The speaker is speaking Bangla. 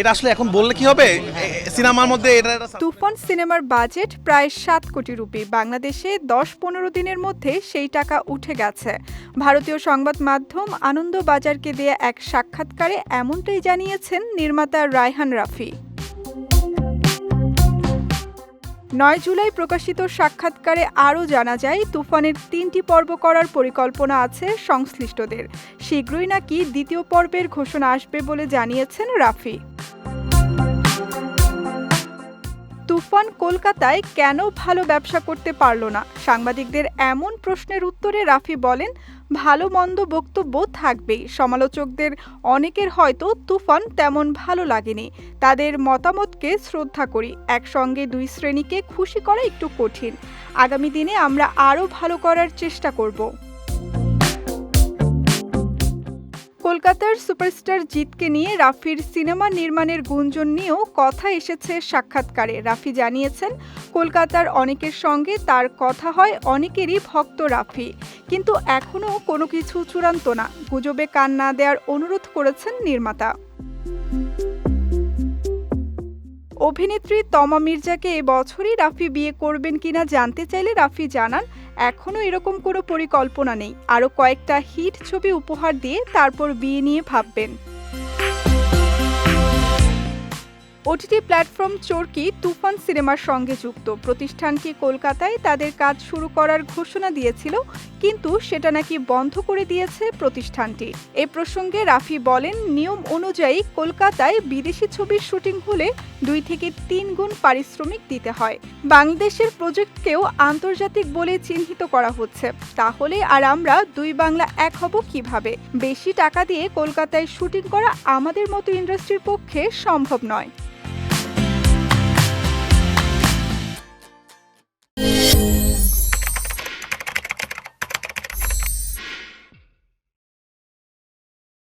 এটা আসলে এখন বললে কি হবে? সিনেমার মধ্যে এটা তুফান সিনেমার বাজেট প্রায় সাত কোটি রুপি। বাংলাদেশে দশ পনেরো দিনের মধ্যে সেই টাকা উঠে গেছে। ভারতীয় সংবাদ মাধ্যম আনন্দ বাজারকে দেয়া এক সাক্ষাৎকারে এমনটাই জানিয়েছেন নির্মাতা রায়হান রাফি। নয় জুলাই প্রকাশিত সাক্ষাৎকারে আরও জানা যায়, তুফানের তিনটি পর্ব করার পরিকল্পনা আছে সংশ্লিষ্টদের। শীঘ্রই নাকি দ্বিতীয় পর্বের ঘোষণা আসবে বলে জানিয়েছেন রাফি। তুফান কলকাতায় কেন ভালো ব্যবসা করতে পারল না? সাংবাদিকদের এমন প্রশ্নের উত্তরে রাফি বলেন, ভালো মন্দ বক্তব্য থাকবেই। সমালোচকদের অনেকের হয়তো তুফান তেমন ভালো লাগেনি। তাদের মতামতকে শ্রদ্ধা করি। একসঙ্গে দুই শ্রেণীকে খুশি করা একটু কঠিন। আগামী দিনে আমরা আরও ভালো করার চেষ্টা করব। কলকাতার সুপারস্টার জিতকে নিয়ে রাফির সিনেমা নির্মাণের গুঞ্জন নিয়েও কথা এসেছে সাক্ষাৎকারে। রাফি জানিয়েছেন, কলকাতার অনেকের সঙ্গে তার কথা হয় অনেকেরই ভক্ত রাফি, কিন্তু এখনও কোনো কিছু চূড়ান্ত না। গুজবে কান না দেওয়ার অনুরোধ করেছেন নির্মাতা। অভিনেত্রী তমা মির্জাকে এ বছরই রাফি বিয়ে করবেন কিনা জানতে চাইলে রাফি জানান, এখনও এরকম কোনো পরিকল্পনা নেই। আরও কয়েকটা হিট ছবি উপহার দিয়ে তারপর বিয়ে নিয়ে ভাববেন। ওটিটি প্ল্যাটফর্ম চরকি তুফান সিনেমার সঙ্গে যুক্ত। প্রতিষ্ঠানটি কলকাতায় তাদের কাজ শুরু করার ঘোষণা দিয়েছিল, কিন্তু সেটা নাকি বন্ধ করে দিয়েছে প্রতিষ্ঠানটি। এ প্রসঙ্গে রাফি বলেন, নিয়ম অনুযায়ী কলকাতায় বিদেশি ছবির শুটিং হলে দুই থেকে তিন গুণ পারিশ্রমিক দিতে হয়। বাংলাদেশের প্রজেক্টকেও আন্তর্জাতিক বলে চিহ্নিত করা হচ্ছে। তাহলে আর আমরা দুই বাংলা এক হব কীভাবে? বেশি টাকা দিয়ে কলকাতায় শুটিং করা আমাদের মতো ইন্ডাস্ট্রির পক্ষে সম্ভব নয়। Yeah.